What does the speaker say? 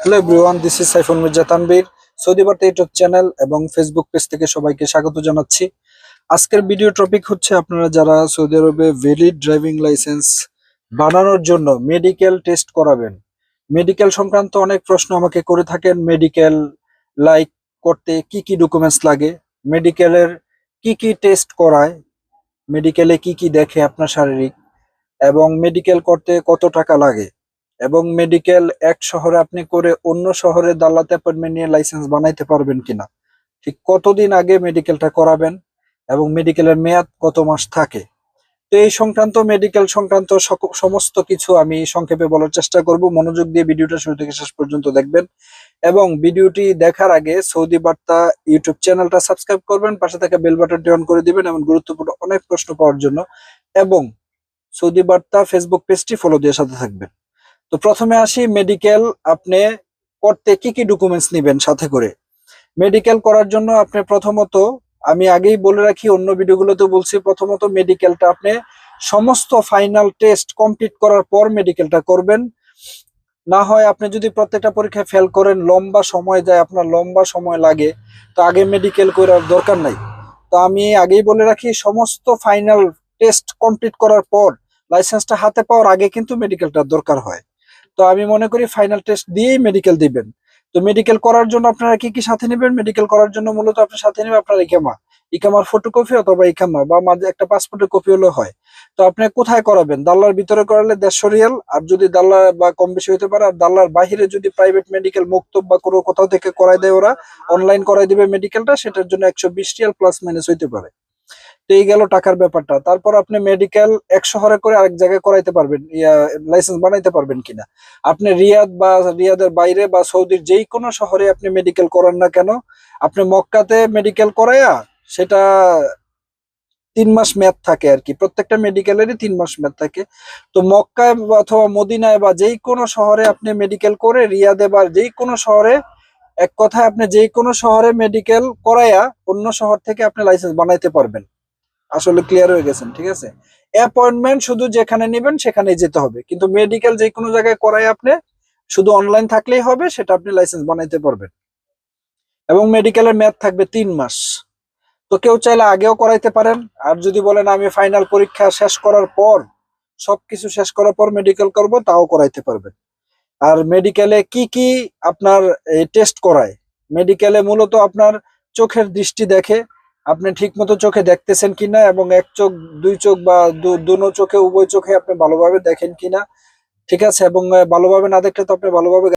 Hello everyone this is Saiful Mirza Tanvir Saudi বার্তা YouTube channel এবং Facebook page থেকে সবাইকে স্বাগত জানাচ্ছি। আজকের ভিডিও টপিক হচ্ছে আপনারা যারা সৌদি আরবে ভ্যালিড ড্রাইভিং লাইসেন্স বানানোর জন্য মেডিকেল টেস্ট করাবেন। মেডিকেল সংক্রান্ত অনেক প্রশ্ন আমাকে করে থাকেন মেডিকেল লাইক করতে কি কি ডকুমেন্টস লাগে মেডিকেলের কি কি টেস্ট করায় মেডিকেলে কি কি দেখে আপনার শারীরিক, এবং মেডিকেল করতে কত টাকা লাগে। এবং মেডিকেল এক শহরে আপনি করে অন্য শহরে দাল্লাতে অ্যাপয়েন্টমেন্ট নিয়ে লাইসেন্স বানাইতে পারবেন কিনা? ঠিক কতদিন আগে মেডিকেলটা করাবেন এবং মেডিকেলের মেয়াদ কত মাস থাকে? তো এই সংক্রান্ত মেডিকেল সংক্রান্ত সমস্ত কিছু আমি সংক্ষেপে বলার চেষ্টা করব। মনোযোগ দিয়ে ভিডিওটা শুরু থেকে শেষ পর্যন্ত দেখবেন। এবং ভিডিওটি দেখার আগে সৌদি বার্তা ইউটিউব চ্যানেলটা সাবস্ক্রাইব করবেন, পাশে থাকা বেল বাটনটি অন করে দিবেন এমন গুরুত্বপূর্ণ অনেক প্রশ্ন পাওয়ার জন্য। এবং সৌদি বার্তা ফেসবুক পেজটি ফলো দিয়ে সাথে থাকবেন। তো প্রথমে আসি মেডিকেল আপনি করতে কি কি ডকুমেন্টস নেবেন সাথে করে? মেডিকেল করার জন্য আপনি প্রথমত, আমি আগেই বলে রাখি, অন্য ভিডিওগুলোতে বলছি, প্রথমত মেডিকেলটা আপনি সমস্ত ফাইনাল টেস্ট কমপ্লিট করার পর মেডিকেলটা করবেন। না হয় আপনি যদি প্রত্যেকটা পরীক্ষায় ফেল করেন, লম্বা সময় যায়, আপনার লম্বা সময় লাগে, তো আগে মেডিকেল করার দরকার নাই। তো আমি আগেই বলে রাখি, সমস্ত ফাইনাল টেস্ট কমপ্লিট করার পর লাইসেন্সটা হাতে পাওয়ার আগে কিন্তু মেডিকেলটা দরকার হয়। তো আমি মনে করি ফাইনাল টেস্ট দিয়েই মেডিকেল দিবেন। তো মেডিকেল করার জন্য আপনারা কি কি সাথে নেবেন? মেডিকেল করার জন্য মূলত আপনার সাথে নেবে আপনার ইকামা। ইকামার ফটোকপি অথবা ইকামা বা মাঝে একটা পাসপোর্টের কপি হলেও হয়। তো আপনি কোথায় করাবেন? দাল্লার ভিতরে করালে দেড়শো রিয়াল। আর যদি দাল্লা বা কম বেশি হতে পারে, আর দাল্লার বাহিরে যদি প্রাইভেট মেডিকেল মুক্তব বা কোনো কোথাও থেকে করাই দেয় ওরা অনলাইন করাই দিবে মেডিকেলটা সেটার জন্য একশো বিশ রিয়াল প্লাস মাইনাস হইতে পারে। তো এই গেল টাকার ব্যাপারটা। তারপর আপনি মেডিকেল এক শহরে করে আরেক জায়গায় করাইতে পারবেন লাইসেন্স বানাইতে পারবেন কিনা। আপনি রিয়াদ বা রিয়াদের বাইরে বা সৌদির যেই কোনো শহরে আপনি মেডিকেল করান না কেন, আপনি মক্কাতে মেডিকেল করাইয়া সেটা তিন মাস মেয়াদ থাকে আর কি। প্রত্যেকটা মেডিকেলেরই তিন মাস মেয়াদ থাকে। তো মক্কায় অথবা মদিনায় বা যেই কোনো শহরে আপনি মেডিকেল করে রিয়াদে বা যেই কোনো শহরে, এক কথায় আপনি যেই কোনো শহরে মেডিকেল করাইয়া অন্য শহর থেকে আপনি লাইসেন্স বানাইতে পারবেন। আসলে ক্লিয়ার হয়ে গেছেন, ঠিক আছে? অ্যাপয়েন্টমেন্ট শুধু যেখানে নেবেন সেখানেই যেতে হবে। কিন্তু মেডিকেল যে কোনো জায়গায় করাই আপনি, শুধু অনলাইন থাকলেই হবে, সেটা আপনি লাইসেন্স বানাইতে পারবেন। এবং মেডিকেলের মেয়াদ থাকবে তিন মাস। তো কেউ চাইলে আগেও করাইতে পারেন। আর যদি বলেন আমি ফাইনাল পরীক্ষা শেষ করার পর, সবকিছু শেষ করার পর মেডিকেল করব, তাও করাইতে পারবেন। আর মেডিকেলে কি কি আপনার টেস্ট করায়? মেডিকেলে মূলত আপনার চোখের দৃষ্টি দেখে আপনি ঠিক মতো চোখে দেখতেছেন কিনা এবং এক চোখ, দুই চোখ বা দুনো চোখে, উভয় চোখে আপনি ভালোভাবে দেখেন কিনা, ঠিক আছে? এবং ভালোভাবে না দেখলে তো আপনি ভালোভাবে